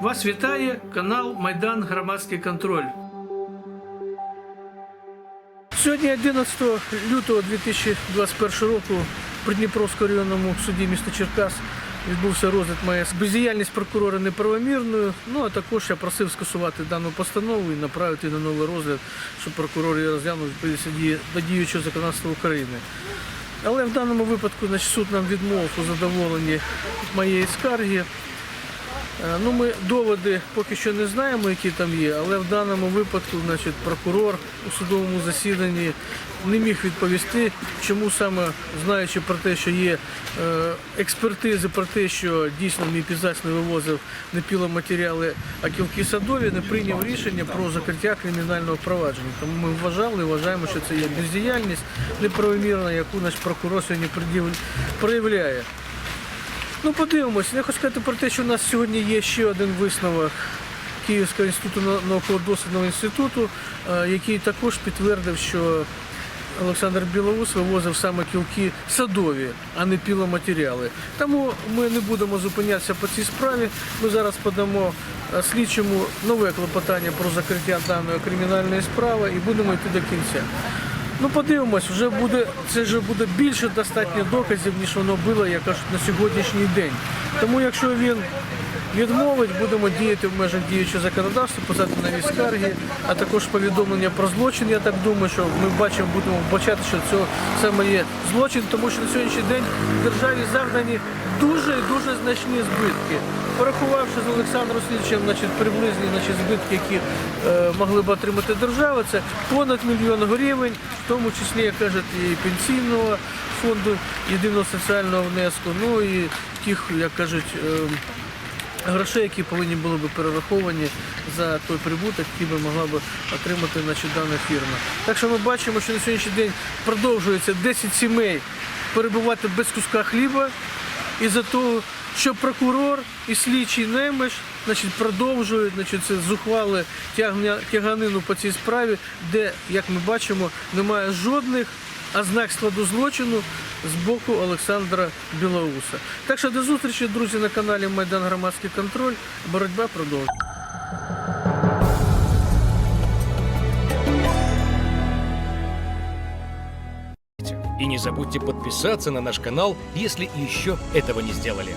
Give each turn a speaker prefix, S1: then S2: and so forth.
S1: Вас вітає канал Майдан Громадський контроль. Сьогодні 11 лютого 2021 року в Придніпровському районному суді міста Черкас відбувся розгляд моєї бездіяльність прокурора неправомірною. Ну а також я просив скасувати дану постанову і направити на новий розгляд, щоб прокурор її розглянув до діючого законодавства України. Але в даному випадку значить, суд нам відмовив у задоволенні моєї скарги. Е, Ну, ми доводи поки що не знаємо, які там є, але в даному випадку значить, прокурор у судовому засіданні не міг відповісти, чому саме знаючи про те, що є е, експертизи про те, що дійсно мій підзач не вивозив не піломатеріали, а кілки садові, не прийняв рішення про закриття кримінального провадження. Тому ми вважали, вважаємо, що це є бездіяльність неправомірна, яку наш прокурор сьогодні проявляє. Ну, подивимось. Я хочу сказати про те, що у нас сьогодні є ще один висновок Київського інституту нау- науково-дослідного інституту, е, який також підтвердив, що Олександр Білоус вивозив саме кілки садові, а не піломатеріали. Тому ми не будемо зупинятися по цій справі. Ми зараз подамо е, слідчому нове клопотання про закриття даної кримінальної справи і будемо йти до кінця. Ну, подивимось, вже буде це вже буде більше достатньо доказів, ніж воно було, як кажуть, на сьогоднішній день. Тому якщо він відмовить, будемо діяти в межах діючого законодавства, писати нові скарги, а також повідомлення про злочин. Я так думаю, що ми бачимо, будемо вбачати, що це саме є злочин, тому що на сьогоднішній день в державі завдані дуже і дуже значні збитки. Порахувавши з Олександром Слідчим значить, приблизні значить, збитки, які е, могли б отримати держава, це понад мільйон гривень, в тому числі, як кажуть, і пенсійного фонду єдиного соціального внеску, ну і тих, як кажуть, е, грошей, які повинні були б перераховані за той прибуток, який би могла б отримати значить, дана фірма. Так що ми бачимо, що на сьогоднішній день продовжується 10 сімей перебувати без куска хліба із-за того, що прокурор і слідчий Немеш значить, продовжують значить, це зухвали тягня, тяганину по цій справі, де, як ми бачимо, немає жодних ознак складу злочину з боку Олександра Білоуса. Так що до зустрічі, друзі, на каналі Майдан Громадський контроль. Боротьба продовжується.
S2: И не забудьте подписаться на наш канал, если еще этого не сделали.